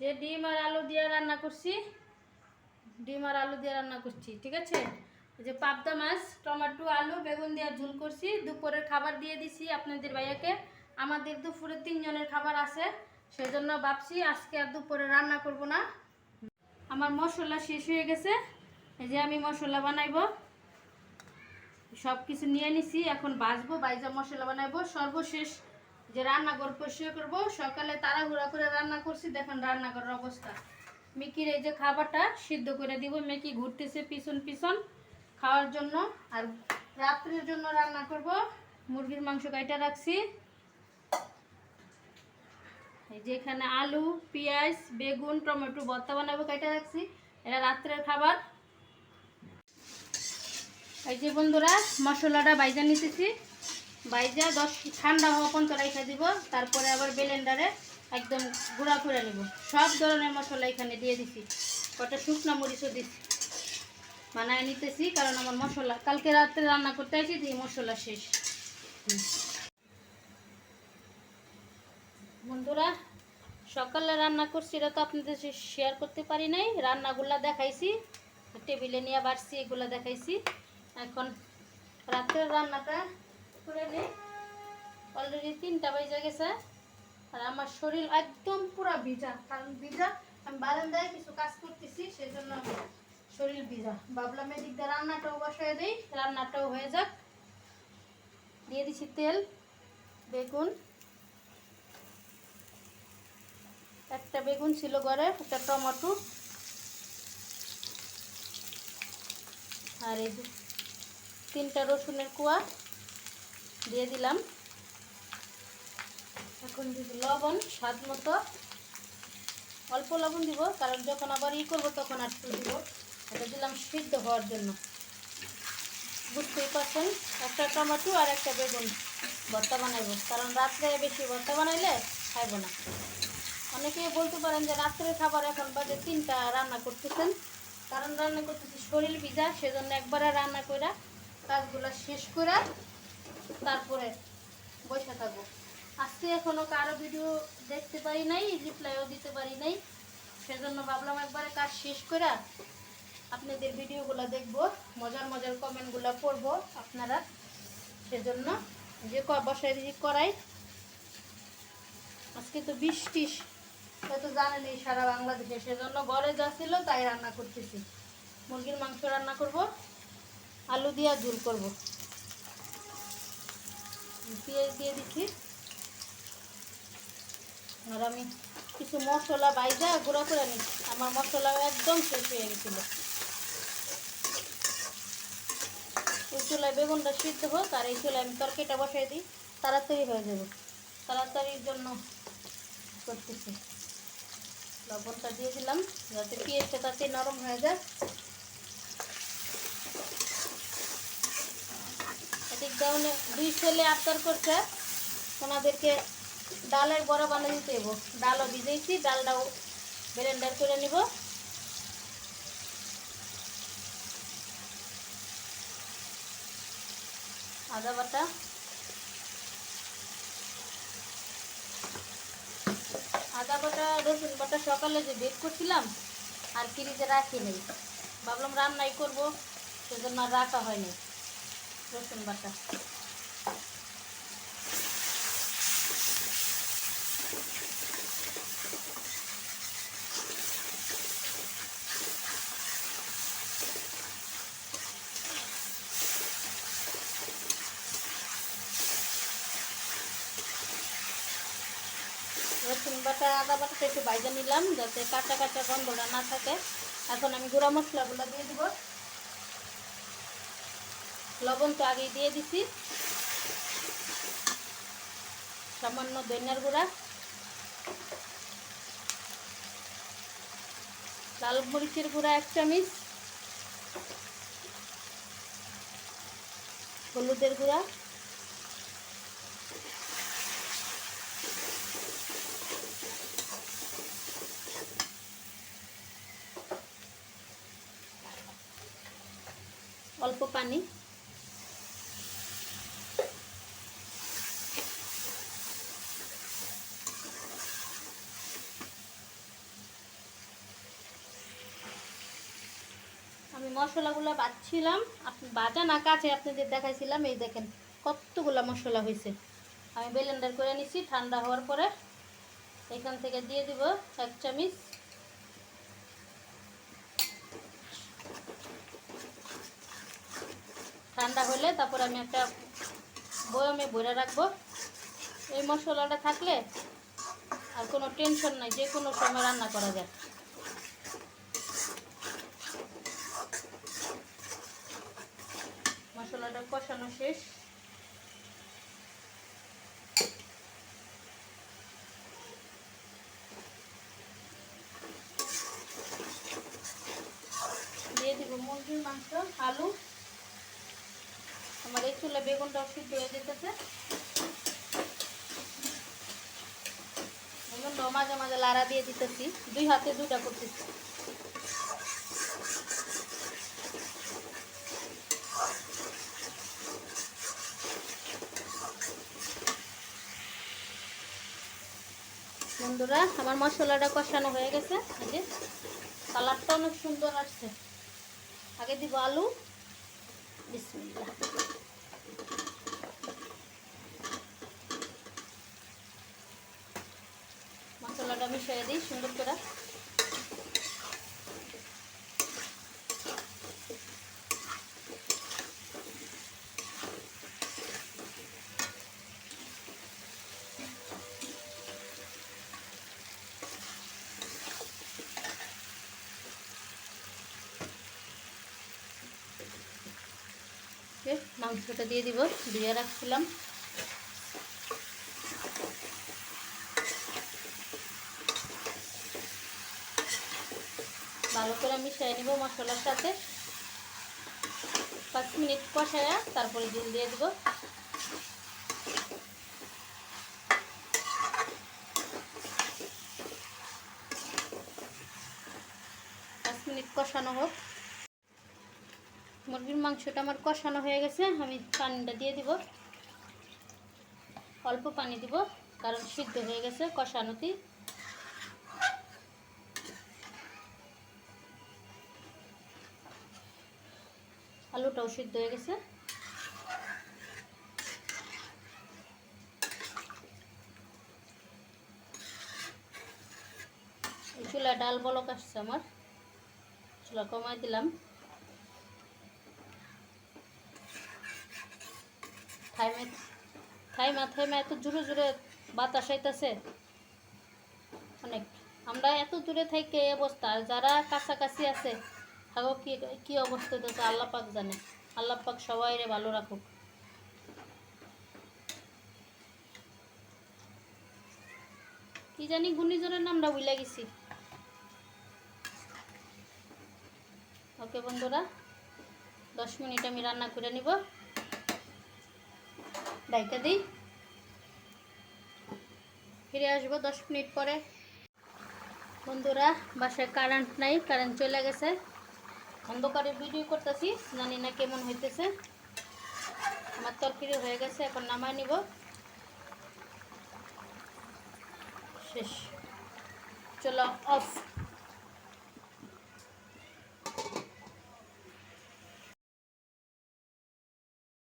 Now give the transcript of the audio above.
যে ডিম আর আলু দিয়ে রান্না করছি, ডিম আর আলু দিয়ে রান্না করছি, ঠিক আছে? যে পাবদা মাছ, টমেটো, আলু, বেগুন দিয়ে ঝুল করছি, দুপুরের খাবার দিয়ে দিছি আপনাদের ভাইয়াকে। আমাদের দুপুরে তিনজনের খাবার আছে, সেজন্য ভাবছি আজকে আর দুপুরে রান্না করব না। আমার মশলা শেষ হয়ে গেছে, এই যে আমি মশলা বানাইবো। সব কিছু নিয়ে নিছি, এখন বাজবো বাইজা মশলা বানাইবো, সর্বশেষ যে রান্নাঘর পরিষ্কার করব, সকালে তাড়াহুড়া করে রান্না করছি, দেখেন রান্নাঘরের অবস্থা। মিকির এই যে খাবারটা সিদ্ধ করে দিব, মেকি ঘুরতেছে পিছন পিছন খাওয়ার জন্য। আর রাত্রের জন্য রান্না করব, মুরগির মাংস কাইটা রাখছি। এই যে এখানে আলু, পেঁয়াজ, বেগুন, টমেটো, ভর্তা বানাবো কাইটা রাখছি, এটা রাত্রের খাবার। এই যে বন্ধুরা, মশলাটা বাইজা নিতেছি। বাইজা দশ ঠান্ডা হওয়া পর্যন্ত রেখে দিব, তারপরে আবার ব্লেন্ডারে একদম গুঁড়া করে নেব। সব ধরনের মশলা এখানে দিয়ে দিছি। কটা শুকনো মরিচও দিছি। বানায় নিতেছি, কারণ আমার মশলা কালকে রাত্রে রান্না করতে আসি দিয়ে মশলা শেষ। বন্ধুরা, সকালে রান্না করছি, এটা তো আপনাদের শেয়ার করতে পারি নাই। রান্নাগুলা দেখাইছি টেবিলে নিয়ে বাড়ছি, এগুলা দেখাইছি। এখন রাত্রের রান্নাটা করে নিই। অলরেডি তিনটা বেজে গেছে। আর আমার শরীর একদম পুরো ভিজা। কারণ ভিজা, আমি বারান্দায় কিছু কাজ করতেছি সেই সেজন্য শরীর ভিজা। ভাবলাম এদিক দিয়ে রান্নাটাও বসায় দিই, রান্নাটাও হয়ে যাক। দিয়ে দিচ্ছি তেল, বেগুন। একটা বেগুন ছিল ঘরে, একটা টমেটো। আর এই তিনটা রসুনের কুয়া। দিয়ে দিলাম। এখন দিব লবণ, স্বাদ মতো। অল্প লবণ দিব, কারণ যখন আবার ই করব তখন আর দিব। এটা দিলাম সিদ্ধ হওয়ার জন্য। বুঝতেই পারছেন? একটা টমেটো আর একটা বেগুন ভর্তা বানাইবো, কারণ রাত্রে বেশি ভর্তা বানাইলে খাইবো না। অনেকেই বলতে পারেন যে রাত্রে খাবার এখন বাজে তিনটা, রান্না করতেছেন। কারণ রান্না করতেছি শরীর ভিজা, সেজন্য একবারে রান্না করে কাজগুলো শেষ করে তারপরে বসে থাকব। আজকে এখনও কারও ভিডিও দেখতে পারি নাই রিপ্লাইও দিতে পারি নাই। সেজন্য ভাবলাম একবারে কাজ শেষ করে আপনাদের ভিডিওগুলো দেখব, মজার মজার কমেন্টগুলো পড়ব আপনারা। সেজন্য যে বসায় করাই। আজকে তো বৃষ্টি হয়তো জানেনই সারা বাংলাদেশে। সেজন্য ঘরে যা ছিল তাই রান্না করতেছি। মুরগির মাংস রান্না করব, আলু দিয়ে ঝুল করব। পেঁয়াজ দিয়ে দিচ্ছি। আর আমি কিছু মশলা বাইজা গুঁড়া করে নিচ্ছি। আমার মশলা একদম শেষ হয়ে গেছিল। ওই চুলায় বেগুনটা সিদ্ধ হোক আর এই চুলায় আমি তরকারিটা বসাই দিই, তাড়াতাড়ি হয়ে যাবে। তাড়াতাড়ির জন্য করতেছি। লবণটা দিয়ে দিলাম, যাতে পেঁয়াজটা তাতে নরম হয়ে যায়। ডাউনে দুই ছেলে আবদার করছে। ওনাদেরকে ডালের বড়া বানিয়ে দিতে দেবো ডালও ভিজেছি ডালটাও ব্লেন্ডার করে নিব। আদা বাটা। আদা বাটা, রসুন বাটা সকালে যে বের করছিলাম, আর ফ্রিজে রাখি নেই। ভাবলাম রান্নাই করব, সেজন্য আর রাখা হয়নি। রসুন বাটা। রসুন বাটা, আদা বাটাটা একটু বাইজে নিলাম, যাতে কাঁচা কাঁচা গন্ধটা না থাকে। এখন আমি গুঁড়া মশলাগুলো দিয়ে দিব। লবণ তো আগেই দিয়ে দিছি। সামান্য দইনার গুঁড়া। লাল মরিচের গুঁড়া এক চামচ। হলুদের গুঁড়া। অল্প পানি। মশলাগুলো বাছছিলাম আপনি বাজা না কাছে আপনাদের দেখাইছিলাম, এই দেখেন কতগুলো মশলা হয়েছে আমি ব্লেন্ডার করে নিছি, ঠান্ডা হওয়ার পরে এখান থেকে দিয়ে দিব এক চামচ। ঠান্ডা হলে তারপর আমি একটা বয়মে ভরে রাখব। এই মশলাটা থাকলে আর কোনো টেনশন নাই যে কোনো সময় রান্না করা যায় মশলাটা কষানো শেষ। দিয়ে দিব মুরগির মাংস, আলু। আমার এই চুলে বেগুনটাও সিদ্ধ হয়ে যেতেছে। মাঝে মাঝে লাড়া দিয়ে দিতেছি। দুই হাতে দুইটা করতেছি। বন্ধুরা, আমার মশলাটা কষানো হয়ে গেছে। কালারটা অনেক সুন্দর আসছে। আগে দিব আলু। বিসমিল্লা মশলাটা মিশিয়ে দিই সুন্দর করে ওকে, মাংসটা দিয়ে দিব দিয়ে রাখছিলাম। ভালো করে মিশিয়ে নিব মশলার সাথে। পাঁচ মিনিট কষায়া তারপরে জল দিয়ে দিব। পাঁচ মিনিট কষানো হোক। মুরগির মাংসটা আমার কষানো হয়ে গেছে, আমি পানিটা দিয়ে দিব। অল্প পানি দিব, কারণ সিদ্ধ হয়ে গেছে কষানোতেই আলুটাও সিদ্ধ হয়ে গেছে। চুলা ডাল বলক আসছে আমার। চুলা কমাই দিলাম। থাইমে, থাইমা এত জোরে জোরে বাতাস আইতাছে। অনেক। আমরা এত দূরে থেকে এই অবস্থা যারা কাছাকাছি আছে, থাকো কি কি অবস্থা হইতেছে আল্লাহ পাক জানে। আল্লাহ পাক সবাই রে ভালো রাখুক। কি জানি ঘূর্ণিঝড়ের নামটা ভুলে গেছি। ওকে বন্ধুরা, দশ মিনিট আমি রান্না করে নিব। ডাইকা দিই। ফিরে আসব দশ মিনিট পরে। বন্ধুরা, বাসায় কারেন্ট নাই কারেন্ট চলে গেছে। অন্ধকারে ভিডিও করতেছি, জানি না কেমন হইতেছে। আমার তরকারি হয়ে গেছে, এখন নামাই নিব। শেষ। চলো অফ